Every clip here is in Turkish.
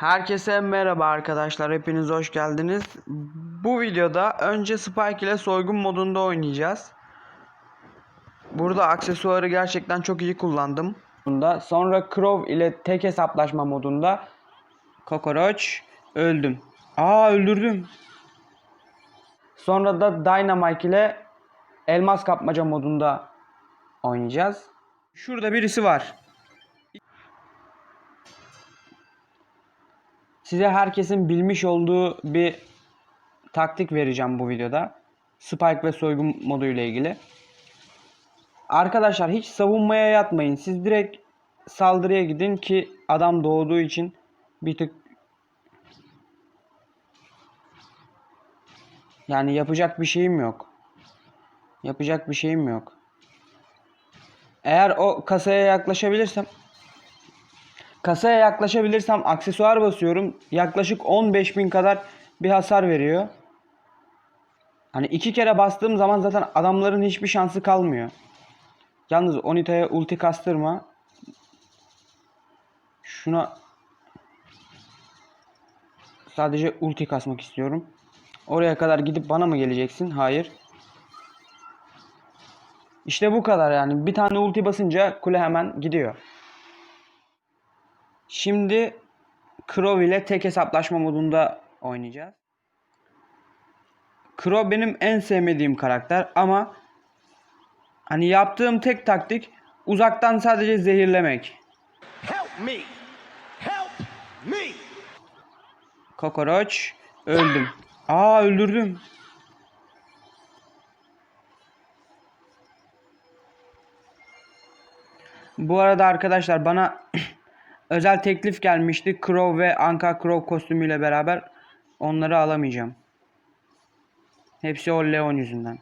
Herkese merhaba arkadaşlar. Hepiniz hoş geldiniz. Bu videoda önce Spike ile soygun modunda oynayacağız. Burada aksesuarı gerçekten çok iyi kullandım. Bunda sonra Crow ile tek hesaplaşma modunda Kokoroç öldüm. Aa öldürdüm. Sonra da Dynamite ile elmas kapmaca modunda oynayacağız. Şurada birisi var. Size herkesin bilmiş olduğu bir taktik vereceğim bu videoda. Spike ve soygun modu ile ilgili. Arkadaşlar hiç savunmaya yatmayın. Siz direkt saldırıya gidin ki adam doğduğu için bir tık yani yapacak bir şeyim yok. Yapacak bir şeyim yok. Eğer o kasaya yaklaşabilirsem Kasaya yaklaşabilirsem aksesuar basıyorum. Yaklaşık 15.000 kadar bir hasar veriyor. Hani iki kere bastığım zaman zaten adamların hiçbir şansı kalmıyor. Yalnız Onita'ya ulti kastırma. Şuna sadece ulti kasmak istiyorum. Oraya kadar gidip bana mı geleceksin? Hayır. İşte bu kadar yani. Bir tane ulti basınca kule hemen gidiyor. Şimdi Crow ile tek hesaplaşma modunda oynayacağız. Crow benim en sevmediğim karakter ama hani yaptığım tek taktik uzaktan sadece zehirlemek. Help me! Help me! Kokoroç öldüm. Aa öldürdüm. Bu arada arkadaşlar bana özel teklif gelmişti. Crow ve Anka Crow kostümüyle beraber onları alamayacağım. Hepsi o Leon yüzünden.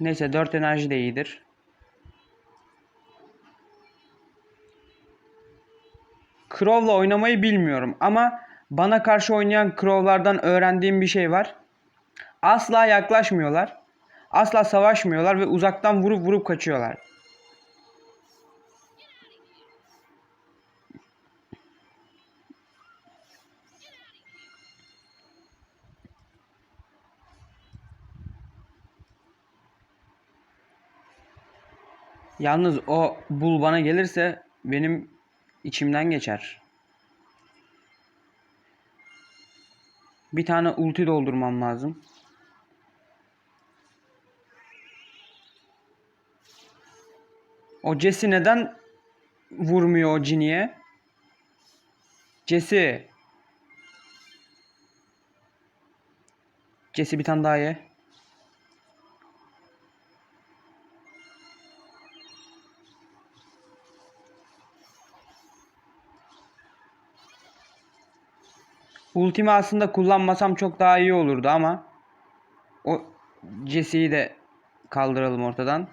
Neyse 4 enerji de iyidir. Crow'la oynamayı bilmiyorum ama bana karşı oynayan Crow'lardan öğrendiğim bir şey var. Asla yaklaşmıyorlar. Asla savaşmıyorlar ve uzaktan vurup vurup kaçıyorlar. Yalnız o bul bana gelirse benim içimden geçer. Bir tane ulti doldurmam lazım. O Jesse neden vurmuyor o Jinny'e? Jesse. Jesse bir tane daha ye. Ultimi aslında kullanmasam çok daha iyi olurdu ama o Jesse'yi de kaldıralım ortadan.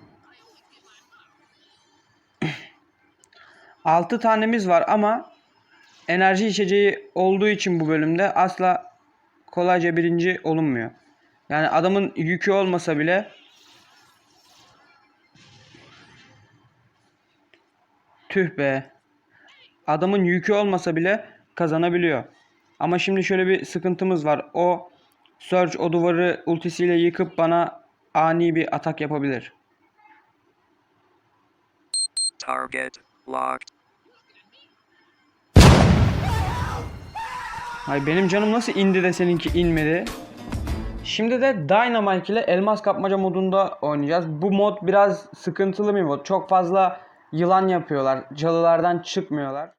6 tanemiz var ama enerji içeceği olduğu için bu bölümde asla kolayca birinci olunmuyor. Yani adamın yükü olmasa bile tüh be. Adamın yükü olmasa bile kazanabiliyor. Ama şimdi şöyle bir sıkıntımız var. O Surge o duvarı ultisiyle yıkıp bana ani bir atak yapabilir. Target locked. Ay benim canım nasıl indi de seninki inmedi? Şimdi de Dynamite ile elmas kapmaca modunda oynayacağız. Bu mod biraz sıkıntılı bir mod. Çok fazla yılan yapıyorlar. Çalılardan çıkmıyorlar.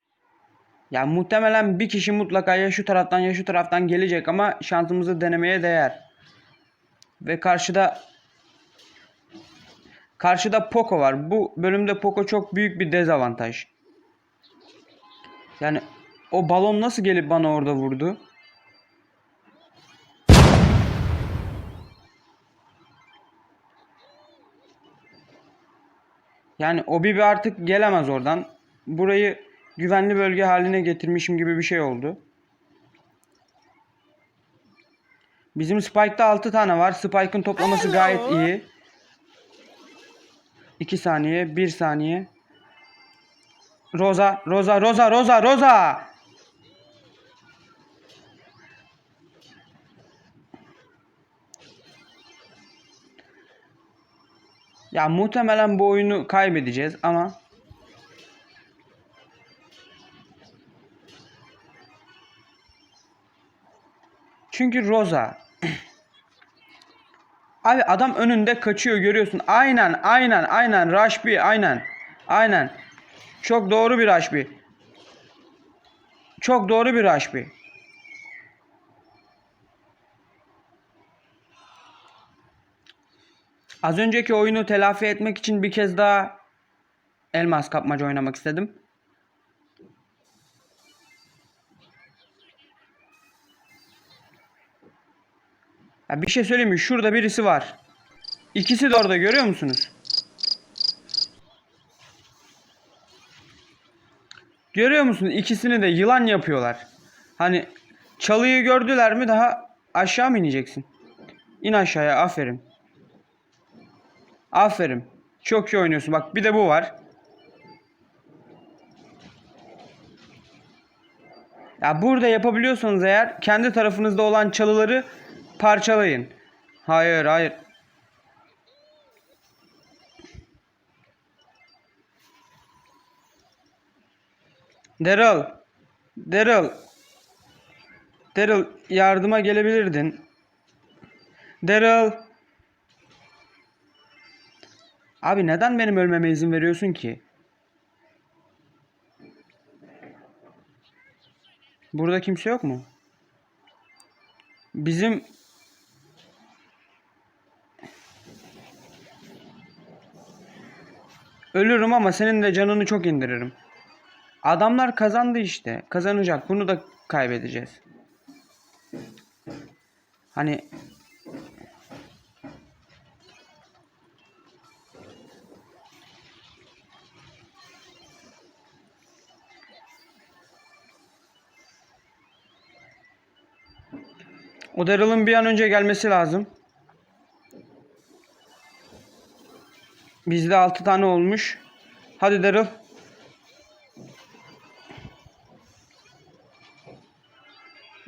Ya muhtemelen bir kişi mutlaka ya şu taraftan ya şu taraftan gelecek ama şansımızı denemeye değer. Ve karşıda karşıda Poco var. Bu bölümde Poco çok büyük bir dezavantaj. Yani o balon nasıl gelip bana orada vurdu? Yani o Bibi artık gelemez oradan. Burayı güvenli bölge haline getirmişim gibi bir şey oldu. Bizim Spike'da 6 tane var. Spike'ın toplaması gayet iyi. 2 saniye, 1 saniye. Rosa, Rosa, Rosa, Rosa, Rosa. Ya muhtemelen bu oyunu kaybedeceğiz ama Çünkü Rosa Abi adam önünde kaçıyor görüyorsun. Aynen aynen aynen Rashbi aynen. Aynen. Çok doğru bir Rashbi. Çok doğru bir Rashbi. Az önceki oyunu telafi etmek için bir kez daha elmas kapmaca oynamak istedim. Ya bir şey söyleyeyim mi? Şurada birisi var. İkisi de orada görüyor musunuz? Görüyor musunuz? İkisini de yılan yapıyorlar. Hani çalıyı gördüler mi daha aşağı mı ineceksin? İn aşağıya aferin. Aferin. Çok iyi oynuyorsun. Bak bir de bu var. Ya burada yapabiliyorsanız eğer kendi tarafınızda olan çalıları parçalayın. Hayır, hayır. Daryl. Daryl. Daryl yardıma gelebilirdin. Daryl. Abi neden benim ölmeme izin veriyorsun ki? Burada kimse yok mu? Bizim Ölürüm ama senin de canını çok indiririm. Adamlar kazandı işte. Kazanacak. Bunu da kaybedeceğiz. Hani O Daryl'ın bir an önce gelmesi lazım. Bizde 6 tane olmuş. Hadi Daryl.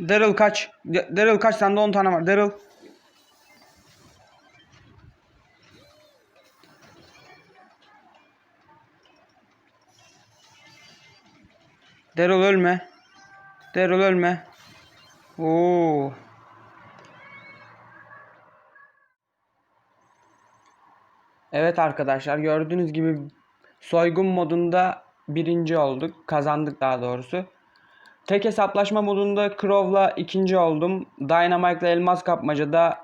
Daryl kaç. Daryl kaç. Sende 10 tane var. Daryl. Daryl ölme. Daryl ölme. Oo. Evet arkadaşlar gördüğünüz gibi soygun modunda birinci olduk. Kazandık daha doğrusu. Tek hesaplaşma modunda Crow'la ikinci oldum. Dynamite'la elmas kapmacada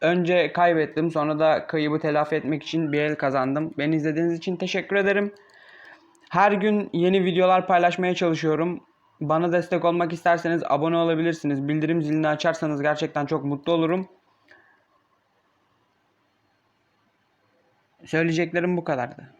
önce kaybettim. Sonra da kaybı telafi etmek için bir el kazandım. Beni izlediğiniz için teşekkür ederim. Her gün yeni videolar paylaşmaya çalışıyorum. Bana destek olmak isterseniz abone olabilirsiniz. Bildirim zilini açarsanız gerçekten çok mutlu olurum. Söyleyeceklerim bu kadardı.